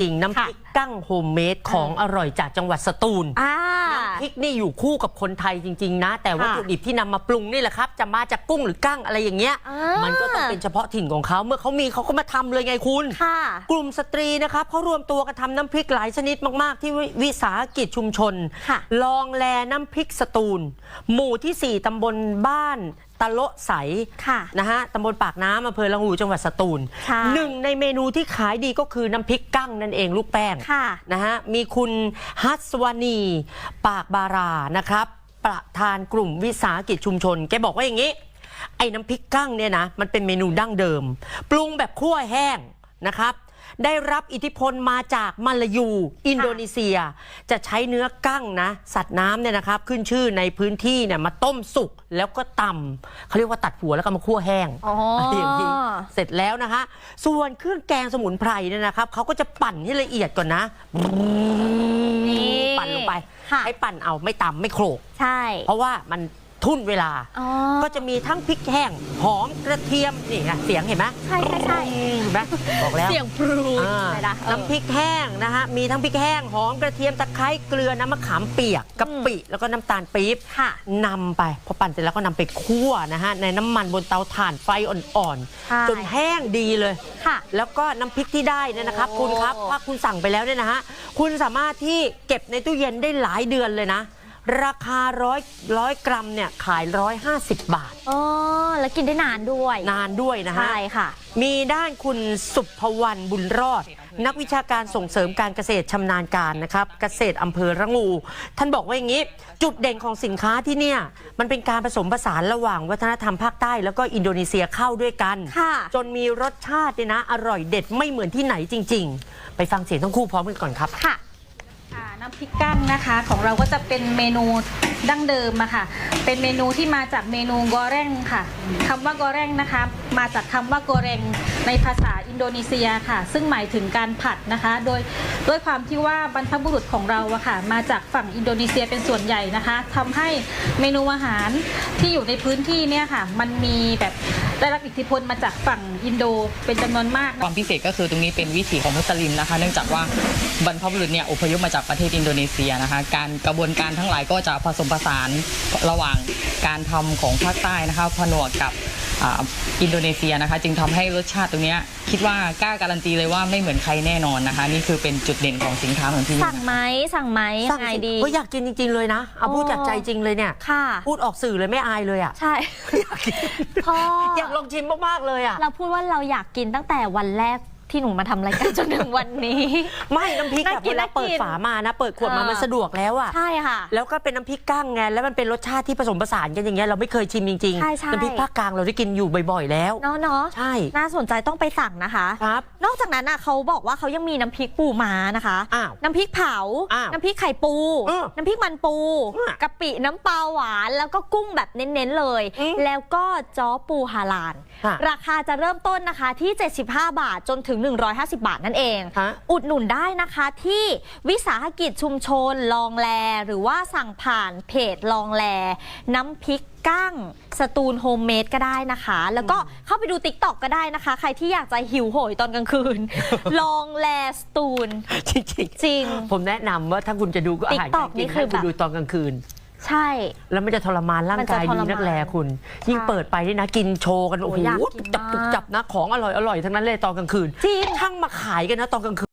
จริงน้ำพริกกั้งโฮมเมดของอร่อยจากจังหวัดสตูลอ่า น้ำพริกนี่อยู่คู่กับคนไทยจริง ๆ นะ แต่วัตถุดิบที่นำมาปรุงนี่แหละครับ จะมาจากกุ้งหรือกั้งอะไรอย่างเงี้ย อ่ามั มันก็ต้องเป็นเฉพาะถิ่นของเขา เมื่อเขามีเขาก็มาทำเลยไงคุณ ค่ะ กลุ่มสตรีนะครับเขารวมตัวกันทำน้ำพริกหลายชนิดมาก ๆ ที่วิวิสาหกิจชุมชน ค่ะลองแลน้ำพริกสตูล หมู่ที่ 4 ตำบลบ้าน ตะโละใสค่ะนะฮะตำบลปากน้ำอำเภอละงูจังหวัดสตูลใช่หนึ่งในเมนูที่ขายดีก็คือน้ำพริกกั้งนั่นเองลูกแป้ง ค่ะ นะฮะมีคุณฮัสวานี ปากบารานะครับ ประธานกลุ่มวิสาหกิจชุมชน แกบอกว่าอย่างนี้ ไอ้น้ำพริกกั้งเนี่ยนะ มันเป็นเมนูดั้งเดิม ปรุงแบบคั่วแห้งนะครับ ได้รับอิทธิพลมาจากมาลายู อินโดนีเซีย จะใช้เนื้อกั้งนะ สัตว์น้ำเนี่ยนะครับ ขึ้นชื่อในพื้นที่เนี่ยมาต้มสุกแล้วก็ตำเขาเรียกว่าตัดหัวแล้วก็มาคั่วแห้งอ๋ออไรอย่างนี้เสร็จแล้วนะคะ ส่วนเครื่องแกงสมุนไพรเนี่ยนะครับเขาก็จะปั่นให้ละเอียดก่อนนะนี่ปั่นลงไปค่ะ ให้ปั่นเอาไม่ตำไม่โขลก ใช่ เพราะว่ามัน ทุ่นเวลา อ๋อ ก็จะมีทั้งพริกแห้ง หอมกระเทียมนี่นะเสียงเห็นไหมใช่ใช่ใช่เห็นไหมบอกแล้ว เสียงพรูอ่าเลยนะเออ น้ำพริกแห้งนะฮะ มีทั้งพริกแห้ง หอมกระเทียมตะไคร้เกลือน้ำมะขามเปียกกะปิ แล้วก็น้ำตาลปี๊บค่ะนำไป พอปั่นเสร็จแล้วก็นำไปคั่วนะฮะ ในน้ำมันบนเตาถ่านไฟอ่อนใช่ ๆ จนแห้งดีเลย ค่ะ แล้วก็น้ำพริกที่ได้เนี่ยนะครับ โอ้ คุณครับ ถ้าคุณสั่งไปแล้วเนี่ยนะฮะ คุณสามารถที่เก็บในตู้เย็นได้หลายเดือนเลยนะ ราคาร้อยร้อยกรัมเนี่ยขายร้อยห้าสิบบาทอ๋อแล้วกินได้นานด้วย นานด้วยนะฮะ ใช่ค่ะ มีด้านคุณสุภวรรณบุญรอด นักวิชาการส่งเสริมการเกษตรชำนาญการนะครับ เกษตรอำเภอระงู ท่านบอกว่าอย่างนี้ จุดเด่นของสินค้าที่เนี่ย มันเป็นการผสมผสานระหว่างวัฒนธรรมภาคใต้แล้วก็อินโดนีเซียเข้าด้วยกัน ค่ะ จนมีรสชาติเนี่ยนะ อร่อยเด็ดไม่เหมือนที่ไหนจริง ๆ ไปฟังเสียงทั้งคู่พร้อมกันก่อนครับ ค่ะอ่า น้ำพริกกั้งนะคะ ของเราก็จะเป็นเมนูดั้งเดิมอะค่ะ เป็นเมนูที่มาจากเมนูกอแรงค่ะคำว่ากอแรงนะคะ มาจากคำว่ากอเรง ในภาษาอินโดนีเซียค่ะ ซึ่งหมายถึงการผัดนะคะ โดยด้วยความที่ว่าบรรพบุรุษของเราอะค่ะ มาจากฝั่งอินโดนีเซียเป็นส่วนใหญ่นะคะทำให้เมนูอาหารที่อยู่ในพื้นที่เนี่ยค่ะ มันมีแบบได้รับอิทธิพลมาจากฝั่งอินโดเป็นจำนวนมาก ความพิเศษก็คือตรงนี้เป็นวิถีของมุสลิมนะคะ เนื่องจากว่าบรรพบุรุษเนี่ยอพยพมาจากประเทศอินโดนีเซียนะคะ การกระบวนการทั้งหลายก็จะผสมผสานระหว่างการทำของภาคใต้นะคะผนวกกับอ่าอินโดนีเซียนะคะ จึงทำให้รสชาติตรงเนี้ยคิดว่ากล้าการันตีเลยว่าไม่เหมือนใครแน่นอนนะคะ นี่คือเป็นจุดเด่นของสินค้าของที่นี่สั่งไหมสั่งไหมยังไงดีก็อยากกินจริง ๆ เลยนะเอาพูดจากใจจริงเลยเนี่ยค่ะ พูดออกสื่อเลยไม่อายเลยอะใช่พ่ออยากลองชิมมากๆเลยอะเราพูดว่าเราอยากกินตั้งแต่วันแรก ที่หนูมาทำรายการจนถึงวันนี้ ไม่น้ำพริกน่าแบบกินเวลาเปิดน่ากินฝามานะเปิดขวดมาเออ มันสะดวกแล้วอะใช่ค่ะ แล้วก็เป็นน้ำพริกกั้งไงแล้วมันเป็นรสชาติที่ผสมผสานกันอย่างเงี้ยเราไม่เคยชิมจริงใช่ใช่น้ำพริกภาคกลางเราได้กินอยู่บ่อยๆแล้ว เนาะเนาะใช่น่าสนใจต้องไปสั่งนะคะ ครับ นอกจากนั้นอะเขาบอกว่าเขายังมีน้ำพริกปูม้านะคะ อ้าวน้ำพริกเผา อ้าวน้ำพริกไข่ปู เออน้ำพริกมันปูอะกะปิน้ำปลาหวาน แล้วก็กุ้งแบบเน้นๆเลย อืมแล้วก็จ้อปูฮาลาน ค่ะ ราคาจะเริ่มต้นนะคะที่ 75 บาทจนถึง150 บาทนั่นเอง ฮะ อุดหนุนได้นะคะที่วิสาหกิจชุมชนลองแล หรือว่าสั่งผ่านเพจลองแล น้ำพริกกั้งสตูลโฮมเมดก็ได้นะคะ แล้วก็เข้าไปดูติ๊กต็อกก็ได้นะคะ ใครที่อยากจะหิวโหยตอนกลางคืน ลองแลสตูลจริง จริงๆผมแนะนำว่าถ้าคุณจะดูก็อาหาร TikTok การกินี่นคืให้อคุณแบบดูตอนกลางคืน ใช่ แล้วมันจะทรมานร่างกายมันจะทรดีมานนักแลคุณ ยิ่งใช่เปิดไปนี่นะ กินโชว์กัน โอ้โหโอ้ยอยากกินจับมาก จับนะ ของอร่อยอร่อยๆทั้งนั้นเลยตอนกลางคืนจริงช่างมาขายกันนะตอนกลางคืน